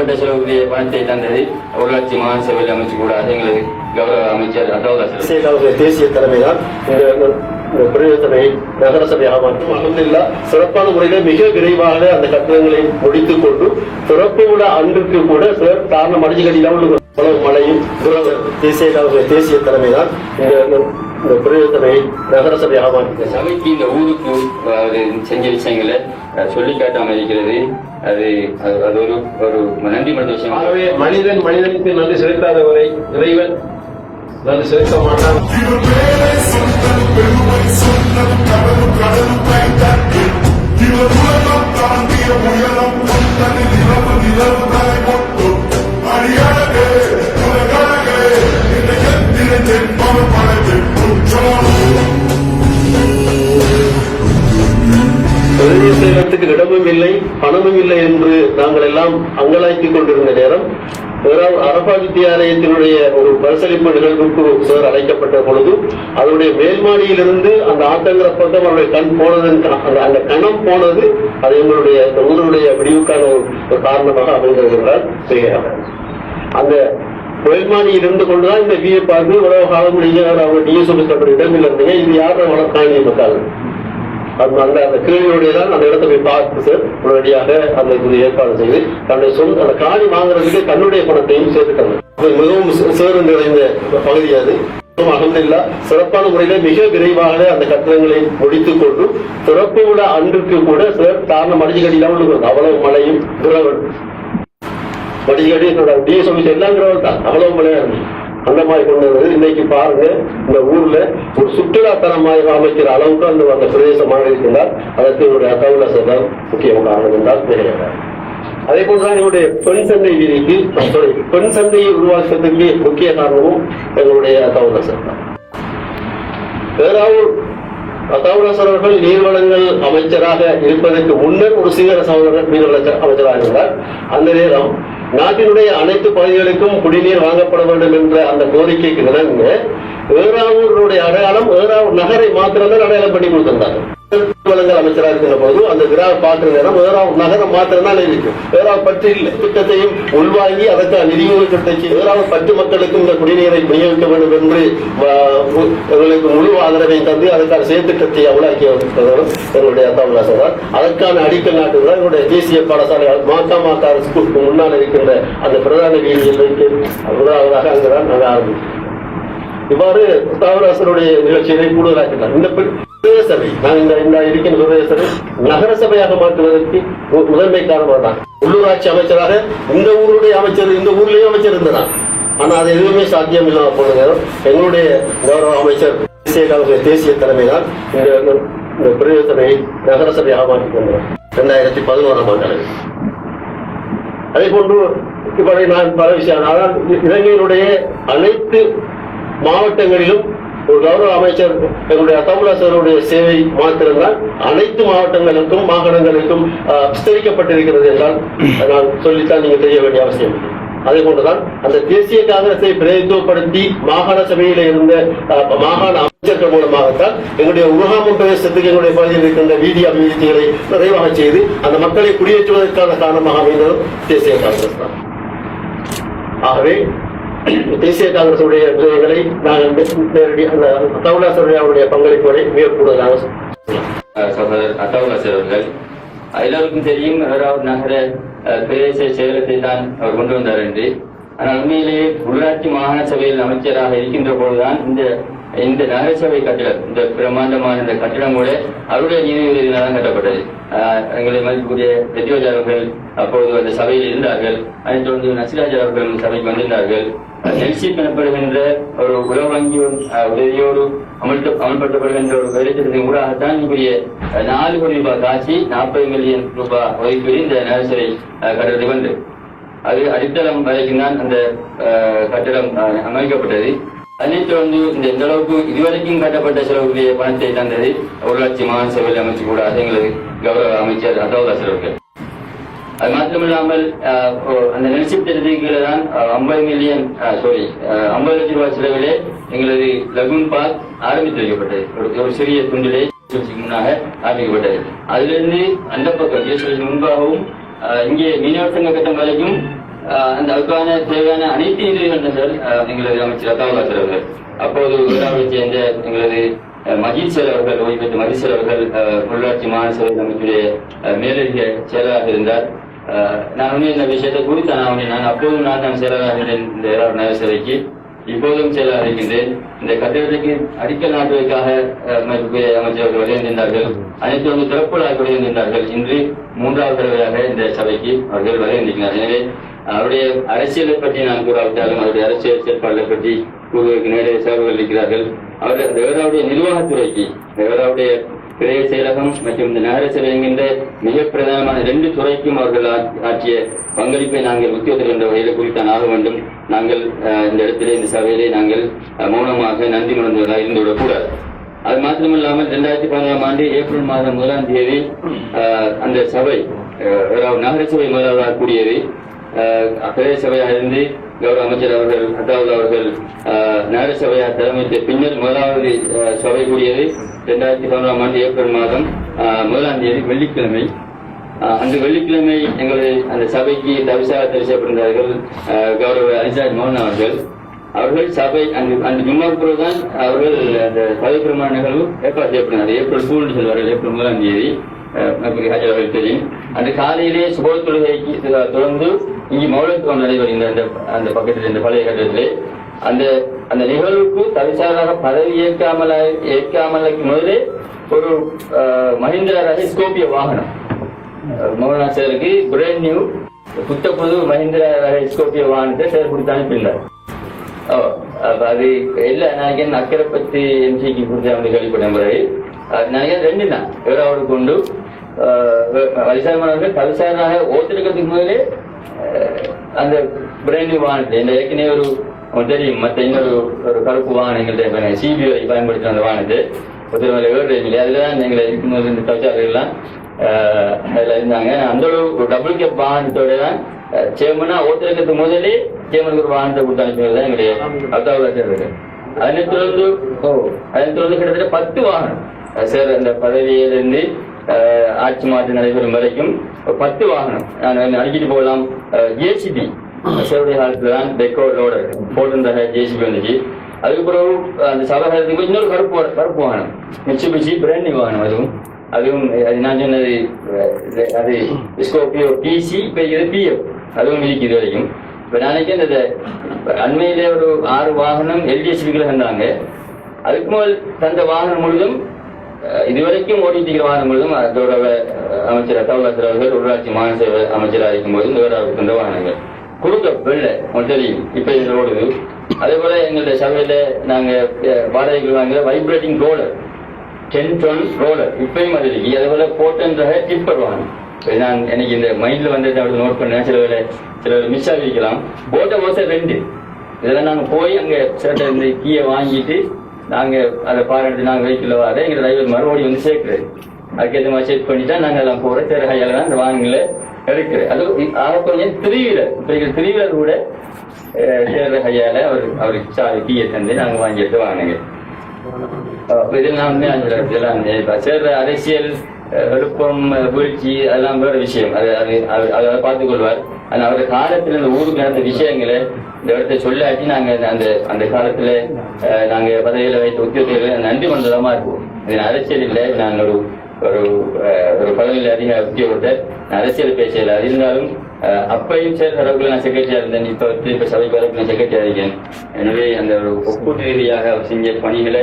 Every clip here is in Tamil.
இதுவரைக்கும் கட்டப்பட்ட பணத்தை தந்தது. உள்ளாட்சி மாகாண சபையில் அமைச்சு கூட எங்களது கௌரவ அமைச்சர் தேசிய தலைமையால் தலைமைதான் இந்த இந்த பிரதேசத்தை சிறப்பான முறையில் மிக விரைவாக அந்த கட்டணங்களை முடித்துக் கொண்டு சிறப்பு விட அன்றுக்கு கூட சிலர் காரணம் அடிச்சுக்கடியில் உள்ள மழையும் தேசிய காங்கிரஸ் தேசிய இந்த இந்த இந்த பிரதேசத்தை நகர சபையாக மாற்றும் இந்த சபைக்கு இந்த ஊருக்கு அது செஞ்ச விஷயங்களை சொல்லி காட்டாம இருக்கிறது அது அது- அது ஒரு ஒரு நன்றி மற்ற விஷயம். ஆகவே மனிதன் மனிதனுக்கு நன்றி செலுத்தாதவரை இறைவன் நன்றி செலுத்த மாட்டான். பிரதேச நாங்கள் எல்லாம் அங்கலாக்கிக் கொண்டிருந்த நேரம் அரபா வித்தியாலயத்தினுடைய ஒரு பரிசளிப்பு நிகழ்வுக்கு சார் அழைக்கப்பட்ட பொழுது அதனுடைய மேல்மாடியிலிருந்து அந்த ஆட்டங்கிற பக்கம் அவருடைய கண் போனது அந்த- கணம் போனது அது எங்களுடைய அந்த ஊருடைய விடிவுக்கான ஒரு காரணமாக அமைந்தது என்றால் செய்கிறார் அந்த மேல்மாடியில் இருந்து கொண்டுதான் இந்த விஏ பார்த்து உலக காலம் நீங்க அவங்க டிஎஸ்ஓ இடம் இருந்தீங்க இது யார வளர்க்காணி மக்கள் அந்த அந்த அந்த கேள்வியுடைய தான் அந்த இடத்தை போய் பார்த்து உடனடியாக அந்த இது ஏற்பாடு செய்து தன்னுடைய சொந்த அந்த காணி வாங்குறதுக்கு தன்னுடைய பணத்தையும் சேர்த்துட்டாங்க அது மிகவும் சேரும் சேறு நிறைந்த பகுதி அது. அகமதுல்லா சிறப்பான முறையில மிக விரைவாக அந்த கட்டணங்களை முடித்துக் கொண்டு சிறப்பு விட அன்றுக்கு கூட சிலர் காரணம் அடிச்சுக்கடியில் உள்ள அவ்வளவு மழையும் துறவு வடிகடி என்னோட டிஎஸ்ஓ எல்லாம் தான் அவ்வளவு மழையா இருந்துச்சு அந்த மாதிரி கொண்டு வந்தது இன்னைக்கு பாருங்க இந்த ஊர்ல ஒரு சுற்றுலா அமைக்கிற அளவுக்கு அந்த அந்த பிரதேசமாக இருக்கின்றால் அதற்கு என்னுடைய அத்தவுல சதம் முக்கியமான காரணம் என்றால் தெரியாது அதே போலதான் என்னுடைய பெண் சந்தை விதிக்கு பெண் சந்தையை உருவாக்குறதுக்கு முக்கிய காரணமும் எங்களுடைய அத்தவுல தான் பேராவூர் அத்தாவுராசர் அவர்கள் நீர்வளங்கள் அமைச்சராக இருப்பதற்கு முன்னர் ஒரு சிங்கர சகோதரர் நீர்வள அமைச்சராக இருந்தார். அந்த நேரம் நாட்டினுடைய அனைத்து பகுதிகளுக்கும் குடிநீர் வாங்கப்பட வேண்டும் என்ற அந்த கோரிக்கைக்கு இணங்க ஏறாவூருடைய அடையாளம் ஏறாவூர் நகரை மாத்திரம்தான் அடையாளம் பண்ணி கொடுத்திருந்தாங்க வளங்கள் அமைச்சராக இருக்கிற போது அந்த கிராம பார்க்கிற நேரம் ஏறாவூர் நகரம் மாத்திரம்தான் இருக்கு. ஏறாவூர் பற்றி இல்லை. திட்டத்தையும் உள்வாங்கி அதற்கு நிதி ஒதுக்கீட்டை ஏறாவூர் பட்டு மக்களுக்கும் இந்த குடிநீரை விநியோகிக்க வேண்டும் என்று எங்களுக்கு முழு ஆதரவை தந்து அதற்கான செயற்திட்டத்தை அமலாக்கி வருகிறவரும் எங்களுடைய தமிழாசர் தான் அதற்கான அடிக்கல் நாட்டுதான் எங்களுடைய தேசிய பாடசாலை மாத்தா மாத்தா ஸ்கூலுக்கு முன்னால் இருக்கின்ற அந்த பிரதான வீதியில் வைத்து முதலாவதாக அங்குதான் நாங்கள் ஆரம்பித்தோம் இவ்வாறு தாவராசனுடைய நிகழ்ச்சியை கூடுதலாக்கினார். இந்த சபை நான் இந்த இருக்கின்ற சபை நகர சபையாக மாற்றுவதற்கு மு- முதன்மை காரணமாக தான் உள்ளூராட்சி அமைச்சராக இந்த ஊருடைய அமைச்சர் இந்த ஊர்லயும் அமைச்சர் இருந்தார். ஆனா அது எதுவுமே சாத்தியம் இல்லாம போனது. எங்களுடைய கௌரவ அமைச்சர் தேசிய காங்கிரஸ் தேசிய தலைமை இந்த இந்த- இந்த பிரதேச சபையை நகர சபையாக மாற்றிக் கொண்டார். இரண்டாயிரத்தி பதினோராம் ஆண்டு அளவில். அதே போன்று இப்படி நான் பல விஷயம் ஆனால் இலங்கையினுடைய அனைத்து மாவட்டங்களிலும் ஒரு கௌரவ அமைச்சர் எங்களுடைய தமிழாசருடைய சேவை மாத்திரம்தான் அனைத்து மாவட்டங்களுக்கும் மாகாணங்களுக்கும் விஸ்தரிக்கப்பட்டிருக்கிறது என்றால் நான் சொல்லித்தான் நீங்க செய்ய வேண்டிய அவசியம். அதே போன்றுதான் அந்த தேசிய காங்கிரஸை பிரதித்துவப்படுத்தி மாகாண சபையில இருந்த மாகாண அமைச்சர்கள் மூலமாகத்தான் எங்களுடைய உருகாமம் பிரதேசத்துக்கு எங்களுடைய பகுதியில் இருக்கின்ற வீதி அபிவிருத்திகளை நிறைவாக செய்து அந்த மக்களை குடியேற்றுவதற்கான காரணமாக அமைந்ததும் தேசிய காங்கிரஸ் தான். ஆகவே தேசிய காங்கிரசுடைய விஜயங்களை நாங்கள் நேரடி அந்த தமிழாசருடைய அவருடைய பங்களிப்புகளை மிக கூடுதலாக அஹ், சகோதரர் அத்தாவுலாசர் அவர்கள் எல்லாருக்கும் தெரியும் அவர் நகர அஹ், பிரதேச செயலகத்தை தான் அவர் கொண்டு வந்தார் என்று. ஆனால் உண்மையிலேயே உள்ளாட்சி மாகாண சபையில் அமைச்சராக இருக்கின்ற போதுதான் இந்த இந்த நகரசபை கட்டிடம் இந்த பிரம்மாண்டமான இந்த கட்டிடம் கூட அவருடைய நினைவுகளினால் கட்டப்பட்டது. எங்களை மதிப்புக்குரிய பெத்தியோஜா அவர்கள் அப்போது அந்த சபையில் இருந்தார்கள். அதைத் தொடர்ந்து நசிராஜ் அவர்கள் சபைக்கு வந்திருந்தார்கள். நெல்சிப் எனப்படுகின்ற ஒரு உலக வங்கியின் அஹ், உதவியோடு அமல்ப அமல்படுத்தப்படுகின்ற ஒரு வேலைத்திட்டத்தின் ஊடாகத்தான் இவருடைய நாலு கோடி ரூபாய் காட்சி நாற்பது மில்லியன் ரூபாய் ஒதுக்கீடு இந்த நகரசபை அஹ், கட்டடத்துக்கு வந்து அது அடித்தளம் வரைக்கும் தான் அந்த அஹ், கட்டடம் அஹ், அமைக்கப்பட்டது. அதைத் தொடர்ந்து இந்த எந்த அளவுக்கு இதுவரைக்கும் கட்டப்பட்ட செலவுடைய பணத்தை தந்தது உள்ளாட்சி மாகாண சபையில் அமைச்சு கூட எங்களது கௌரவ அமைச்சர் அத்தௌதாசர் அவர்கள். அது மாத்திரமில்லாமல் அந்த நெல்சிப் திட்டத்துக்கு தான் ஐம்பது மில்லியன் சாரி ஐம்பது லட்சம் ரூபாய் செலவிலே எங்களது லகுன் பார்க் ஆரம்பித்து வைக்கப்பட்டது. ஒரு சிறிய துண்டிலே முன்னாக ஆரம்பிக்கப்பட்டது. அதிலிருந்து அந்த பக்கம் முன்பாகவும் அஹ், இங்கே மீனவர் சங்க கட்டம் வரைக்கும் அந்த அதுக்கான தேவையான அனைத்து நிதிகள் தந்தார் எங்களது அமைச்சர் அத்தாவலாசர் அவர்கள். அப்போது விழாவை சேர்ந்த எங்களது அஹ், மஜீத் சார் அவர்கள் ஓய்வு பெற்ற மஜீத் சார் அவர்கள் உள்ளாட்சி மாநில சபை அமைப்புடைய மேலதிக செயலராக இருந்தார். நான் வந்து இந்த விஷயத்தை குறித்து நான் வந்து நான் அப்போதும் நான் தான் செயலராக இருந்தேன் இந்த ஏழாவது நகர சபைக்கு. இப்போதும் செயலாக இருக்கின்றேன். இந்த கட்டிடத்துக்கு அடிக்கல் நாட்டுவதற்காக அமைச்சர்கள் வருகின்றார்கள் அனைத்து வந்து திறப்புலாக வருகின்றார்கள் இன்று மூன்றாவது தடவையாக இந்த சபைக்கு அவர்கள் வருகின்றனர் எனவே அவருடைய அரசியலை பற்றி நான் கூறாவிட்டாலும் அவருடைய அரசியல் செயற்பாடுகளை பற்றி கூறுவதற்கு நேரடிய சேவைகள் இருக்கிறார்கள். அவர் தேவராவுடைய நிர்வாகத்துறைக்கு தேவராவுடைய பிரதேச செயலகம் மற்றும் இந்த நகர சபை என்கின்ற மிக பிரதானமான ரெண்டு துறைக்கும் அவர்கள் ஆற்றிய பங்களிப்பை நாங்கள் முக்கியத்துவம் என்ற வகையில் குறித்தான் ஆக வேண்டும். நாங்கள் அஹ், இந்த இடத்திலே இந்த சபையிலே நாங்கள் மௌனமாக நன்றி உணர்ந்தவர்களாக இருந்து கூடாது அது மாத்திரமில்லாமல் இரண்டாயிரத்தி பதினாலாம் ஆண்டு ஏப்ரல் மாதம் முதலாம் தேதி அஹ், அந்த சபை அஹ், நகர சபை முதலாவதாக கூடியது அஹ், சபையாக இருந்து கௌரவ அமைச்சர் அவர்கள் அதாவது அவர்கள் அஹ், நகர சபையாக தலைமைத்த பின்னர் முதலாவது சபை கூடியது இரண்டாயிரத்தி பதினொன்றாம் ஆண்டு ஏப்ரல் மாதம் அஹ், முதலாம் தேதி வெள்ளிக்கிழமை. அந்த வெள்ளிக்கிழமை எங்களது அந்த சபைக்கு தவிசாக தெரிவிக்கப்பட்டிருந்தார்கள் அஹ், கௌரவ அலிசாஜ் மோகன் அவர்கள். அவர்கள் சபை அந்த அந்த ஜும்மாவுக்கு தான் அவர்கள் அந்த பதவி பிரமாண நிகழ்வு ஏற்பாடு செய்யப்பட்டது ஏப்ரல் சூழ்நிலை சொல்வார்கள் ஏப்ரல் முதலாம் தேதி. ஹாஜர் அவர்கள் தெரியும். அந்த காலையிலே சுப தொழுகைக்கு தொடர்ந்து இங்கு மௌலத்துவம் நடைபெறுகின்ற அந்த அந்த பக்கத்தில் இந்த பழைய கட்டத்திலே அந்த அந்த நிகழ்வுக்கு தவிசாராக பதவி ஏற்காமல் ஏற்காமல் முதலே ஒரு அஹ், மஹிந்திரா ரக ஸ்கோபிய வாகனம். மௌலானா சாருக்கு பிராண்ட் நியூ புத்த புது மஹிந்திரா ரக ஸ்கோபிய வாகனத்தை சார் கொடுத்து அனுப்பினார் அது இல்ல நினைக்கிறேன் அக்கறை பத்தி எம்சிக்கு கொடுத்து அவங்க கேள்விப்பட்ட முறை அது நினைக்கிறேன் ரெண்டு தான். இவரோடு கொண்டு வலிசாரமானவர்கள் கவிசாரனாக ஓத்திருக்கிறதுக்கு முதலே அந்த பிராண்ட் நியூ வாகனத்தில் இந்த ஏற்கனவே ஒரு தெரியும் மற்ற இன்னொரு ஒரு கருப்பு வாகனம் எங்கள்கிட்ட சிபிஐ பயன்படுத்துற அந்த வாகனத்தை. ஒருத்தர் மேல இல்லை அதுல தான் எங்களை இருக்கும்போது இந்த அஹ், அதுல இருந்தாங்க. அந்த ஒரு டபுள் கேப் வாகனத்தோட தான் சேமனா ஓத்திருக்கிறதுக்கு முதலே சேமனுக்கு ஒரு வாகனத்தை கொடுத்து அனுப்பினது தான் எங்களுடைய அப்தாவுல அதனை தொடர்ந்து ஓ. அதனை தொடர்ந்து கிட்டத்தட்ட பத்து வாகனம். சார் அந்த பதவியிலிருந்து ஆட்சி மாற்றம் நடைபெறும் வரைக்கும் பத்து வாகனம் நான் அடிக்கிட்டு போகலாம். ஜேசிபி சாருடைய காலத்துல தான் டெக்கோ லோடர் போட்டிருந்த ஜேசிபி வந்துச்சு. அதுக்கு பிறகு அந்த சபகாரத்துக்கு இன்னொரு கருப்பு கருப்பு வாகனம் மிச்சுபிச்சி பிராண்டி வாகனம் அதுவும். அதுவும் அது நான் சொன்னது அது ஸ்கோபியோ பிசி இப்போ இது பிஎஃப் அதுவும் இருக்குது வரைக்கும். இப்போ நாளைக்கு அந்த அண்மையிலே ஒரு ஆறு வாகனம் எல்டிஎஸ்பிகள் தந்தாங்க அதுக்கு முதல் தந்த வாகனம் முழுதும் இதுவரைக்கும் ஓடிட்டு இருக்கிற வாகனம் அதோட அமைச்சர் அத்தாவுலாசர் அவர்கள் உள்ளாட்சி மாநில சேவை அமைச்சராக இருக்கும்போது இந்த வாகனங்கள். குறுக்க வெள்ளை தெரியும் இப்ப இது ஓடுது அதே போல எங்களுடைய சபையில நாங்க வாடகைகள் வாடகைக்கு வாங்குற vibrating roller ten ton roller இப்பயும் அது இருக்கு. அதே போல போட்டன்ற டிப்பர் வாங்கணும் நான் எனக்கு இந்த மைண்ட்ல வந்து அப்படி நோட் பண்ணேன். சில வேலை சில மிஸ் ஆகிருக்கலாம் போட்ட மாசம் ரெண்டு. இதெல்லாம் நாங்க போய் அங்க சில இந்த கீயை வாங்கிட்டு நாங்க அதை பாராட்டு நாங்க வெஹிக்கிள் வர எங்க டிரைவர் மறுபடியும் வந்து சேர்க்குறது அதுக்கேற்ற மாதிரி செக் பண்ணிட்டா நாங்க எல்லாம் போற சில கையால தான் அந்த வாங்கல எடுக்கிறது அது ஆக கொஞ்சம் த்ரீ வீலர் இப்ப த்ரீ வீலர் கூட சேர்ற கையால அவர் அவருக்கு சாவி கீயை தந்து நாங்க வாங்கி எடுத்து வாங்கினீங்க. அப்ப இதெல்லாம் வந்து அந்த இதெல்லாம் சேர்ற அரசியல் எழுப்பம் வீழ்ச்சி அதெல்லாம் வேற விஷயம். அது அது அது- அதை பார்த்துக் கொள்வார். ஆனா அவர் காலத்துல இந்த ஊருக்கு நடந்த விஷயங்களை இந்த இடத்தை சொல்லாட்டி நாங்க அந்த- அந்த காலத்தில் காலத்துல பதவியில் நாங்க பதவியில வைத்த உத்தியோகத்தில் நன்றி மண்டலமா இருப்போம். இது அரசியல் இல்லை. நான் ஒரு ஒரு பதவியில் அதிக உத்தியோகத்தை அரசியல் பேசல இருந்தாலும் அப்பையும் சேர்ந்த அளவுக்கு நான் செக்ரட்டரியா இருந்தேன். இப்ப வந்து இப்ப சபைக்கு வரைக்கும் நான் செக்ரட்டரியா இருக்கேன். எனவே அந்த ஒரு ஒப்பீட்டு ரீதியாக அவர் செஞ்ச பணிகளை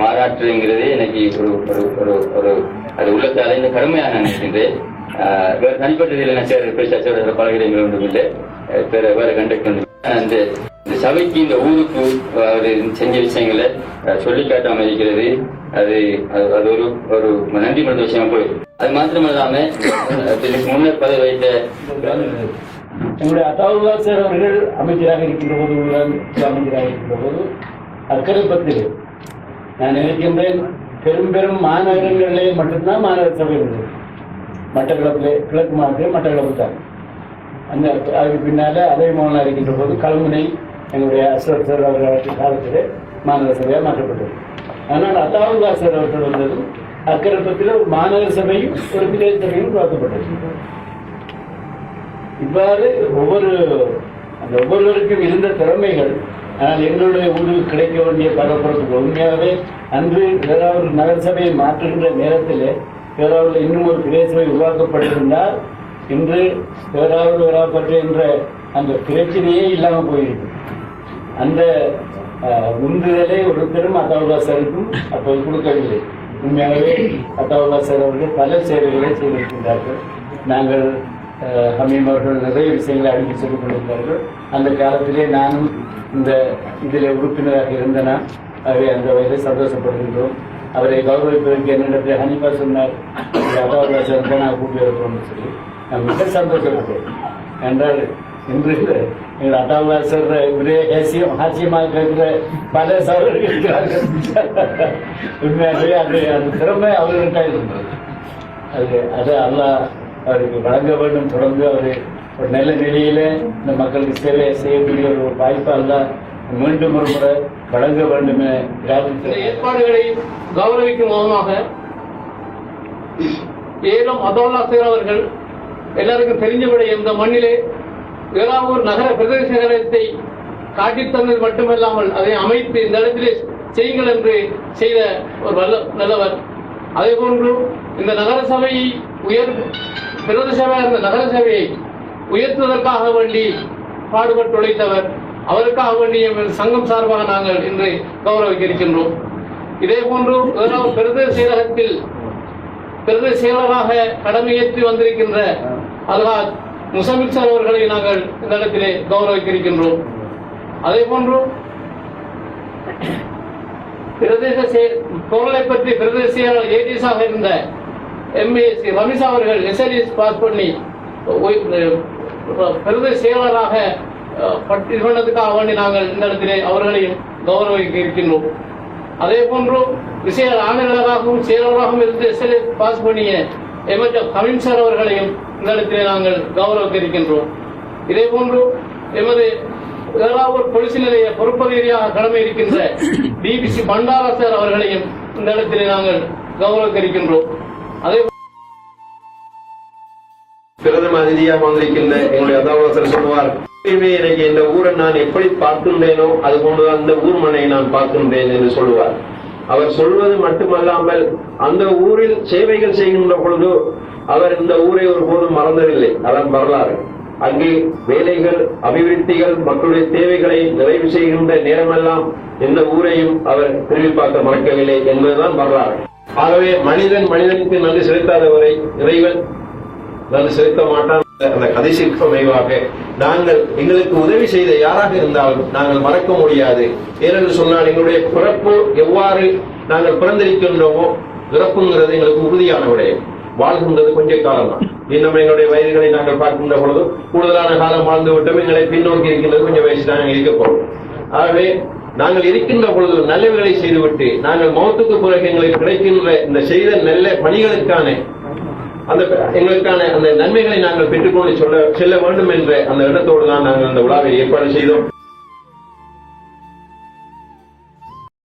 பாராட்டுங்கிறது எனக்கு ஒரு ஒரு ஒரு ஒரு அது உள்ளத்தால இந்த கடுமையாக நான் நினைக்கின்றேன். வேற தனிப்பட்ட ரீதியில் நான் சேர் பேச சேர பழகிறேன் ஒன்றும் இல்லை வேற வேற கண்டக்ட் அந்த இந்த சபைக்கு இந்த ஊருக்கு அவர் செஞ்ச விஷயங்களை அஹ், சொல்லி இருக்கிறது அது அது- ஒரு ஒரு நன்றி மன்ற விஷயமா போயிருக்கு அது மாத்திரமல்லாம அஹ், முன்னர் பதவி வைத்த எங்களுடைய அத்தாவுல்லா சார் அவர்கள் அமைச்சராக இருக்கின்ற போது உள்ளாட்சி அமைச்சராக இருக்கின்ற போது அக்கறை நான் நினைக்கின்றேன் பெரும் பெரும் மாநகரங்களிலே மட்டும்தான் மாநகர சபை உள்ளது. மட்டக்களப்பிலே கிழக்கு மாவட்டத்தில் மட்டக்களப்பு தான் அந்த அதுக்கு பின்னால அதே மோகனா இருக்கின்ற போது கல்முனை எங்களுடைய அஸ்வத் சார் அவர்கள் காலத்திலே மாநகர சபையாக மாற்றப்பட்டது. ஆனால் அத்தாவுல்லா சார் அவர்கள் வந்ததும் அக்கரப்பத்தில் ஒரு மாநகர சபையும் ஒரு பிரதேச சபையும் உருவாக்கப்பட்டது. இவ்வாறு ஒவ்வொரு அந்த ஒவ்வொருவருக்கும் இருந்த திறமைகள் ஆனால் எங்களுடைய ஊருக்கு கிடைக்க வேண்டிய பரப்புறத்துக்கு உண்மையாகவே அன்று ஏதாவது நகரசபையை மாற்றுகின்ற நேரத்தில் ஏதாவது இன்னும் ஒரு பிரதேசமை உருவாக்கப்பட்டிருந்தால் இன்று ஏதாவது ஏதாவது என்ற அந்த பிரச்சனையே இல்லாமல் போயிருக்கு அந்த அஹ், உந்துதலை ஒருத்தரும் அத்தாவுதாசருக்கும் அப்போது கொடுக்கவில்லை. உண்மையாகவே அத்தாவுதாசர் அவர்கள் பல சேவைகளை செய்திருக்கின்றார்கள். நாங்கள் ஹமீம் அவர்கள் நிறைய விஷயங்களை அடிக்கி சொல்லிக் கொண்டிருந்தார்கள். அந்த காலத்திலே நானும் இந்த இதில் உறுப்பினராக இருந்தனா ஆகவே அந்த வகையில் சந்தோஷப்படுகின்றோம். அவரை கௌரவிப்பதற்கு என்னிடத்தில் ஹனிஃபா சொன்னார் அத்தாவுதாசர் நான் கூப்பிட்டு வைப்போம்னு சொல்லி. நான் மிக சந்தோஷப்பட்டேன். என்றால் என்று எங்கள் அட்டாவாசர் ஒரே ஹேசியம் ஹாஸ்யமாக இருக்கிற பல சவர்கள் இருக்கிறார்கள். உண்மையாகவே அது அந்த திறமை அவர்கிட்ட இருந்தது. அது அது அல்லாஹ் அவருக்கு வழங்க வேண்டும். தொடர்ந்து அவர் ஒரு நல்ல நிலையில இந்த மக்களுக்கு சேவை செய்யக்கூடிய ஒரு வாய்ப்பு தான் மீண்டும் ஒரு முறை வழங்க வேண்டும் ஏற்பாடுகளை கௌரவிக்கும் விதமாக ஏலம் அதோல்லா சேர் அவர்கள் எல்லாருக்கும் தெரிஞ்சபடி இந்த மண்ணிலே ஏறாவூர் நகர பிரதேச நகரத்தை காட்டித் தந்தது மட்டுமல்லாமல் அதை அமைத்து இந்த இடத்திலே செய்யுங்கள் என்று செய்த ஒரு வல்ல நல்லவர். அதே போன்று இந்த நகர சபையை உயர் பிரதேச சபையாக இருந்த நகர சபையை உயர்த்துவதற்காக வேண்டி பாடுபட்டு உழைத்தவர் அவருக்காக வேண்டி எங்கள் சங்கம் சார்பாக நாங்கள் இன்று கௌரவிக்க இருக்கின்றோம் இதே போன்று பிரதேச செயலகத்தில் பிரதேச செயலராக கடமையேற்றி வந்திருக்கின்ற அல்ஹாத் முசமில் சார் அவர்களை நாங்கள் இந்த இடத்திலே கௌரவிக்கிருக்கின்றோம் அதே போன்று பிரதேச பொருளை பற்றி பிரதேச செயலாளர் ஏடிஎஸாக இருந்த எம்ஏசி ரமேஷ் அவர்கள் எஸ்எல்எஸ் பாஸ் பண்ணி பிரதேச செயலராக அஹ், வேண்டி நாங்கள் இந்த இடத்திலே அவர்களையும் கௌரவிக்க இருக்கின்றோம் அதே போன்று விசேட ஆணையாளராகவும் செயலராகவும் இருந்து எஸ்எல்எஸ் பாஸ் பண்ணிய எம்எல் கவின் சார் அவர்களையும் இடத்திலே நாங்கள் கௌரவித்திருக்கின்றோம். இதே போன்று எமது ஏறாவூர் பொலிஸ் நிலைய பொறுப்பதிகாரியாக கடமை இருக்கின்ற டிபிசி பண்டாரா சார் அவர்களையும் இந்த இடத்திலே நாங்கள் கௌரவக்கரிக்கின்றோம் அதே பிரதம அதிதியாக வந்திருக்கின்ற எங்களுடைய அதாவாசர் சொல்லுவார் "எப்பயுமே எனக்கு இந்த ஊரை நான் எப்படி பார்க்கின்றேனோ அது போன்றுதான் இந்த ஊர் மனையை நான் பார்க்கின்றேன் என்று சொல்லுவார். அவர் சொல்வது மட்டுமல்லாமல் அந்த ஊரில் சேவைகள் செய்கின்ற பொழுது அவர் இந்த ஊரை ஒருபோதும் மறந்ததில்லை அதன் வரலாறு. அங்கே வேலைகள் அபிவிருத்திகள் மக்களுடைய தேவைகளை நிறைவு செய்கின்ற நேரமெல்லாம் இந்த ஊரையும் அவர் திரும்பி பார்க்க மறக்கவில்லை என்பதுதான் வரலாறு. ஆகவே மனிதன் மனிதனுக்கு நன்றி செலுத்தாதவரை இறைவன் நன்றி செலுத்த மாட்டான். அந்த கதைசிற்கு அமைவாக நாங்கள் எங்களுக்கு உதவி செய்த யாராக இருந்தாலும் நாங்கள் மறக்க முடியாது. ஏனென்று சொன்னால் எங்களுடைய பிறப்பு எவ்வாறு நாங்கள் பிறந்திருக்கின்றோமோ பிறப்புங்கிறது எங்களுக்கு உறுதியான விடயம். வாழ்கின்றது கொஞ்ச காலம் தான் இன்னும் எங்களுடைய வயதுகளை நாங்கள் பார்க்கின்ற பொழுது கூடுதலான காலம் வாழ்ந்து விட்டோம். எங்களை பின்னோக்கி இருக்கின்றது கொஞ்சம் வயசு தான் இருக்க போறோம் ஆகவே நாங்கள் இருக்கின்ற பொழுது நல்லவைகளை செய்துவிட்டு நாங்கள் மௌத்துக்கு பிறகு எங்களுக்கு கிடைக்கின்ற இந்த செய்த நல்ல பணிகளுக்கான அந்த எங்களுக்கான அந்த நன்மைகளை நாங்கள் பெற்றுக்கொண்டு சொல்ல செல்ல வேண்டும் என்ற அந்த எண்ணத்தோடு தான் நாங்கள் அந்த விழாவை ஏற்பாடு செய்தோம்.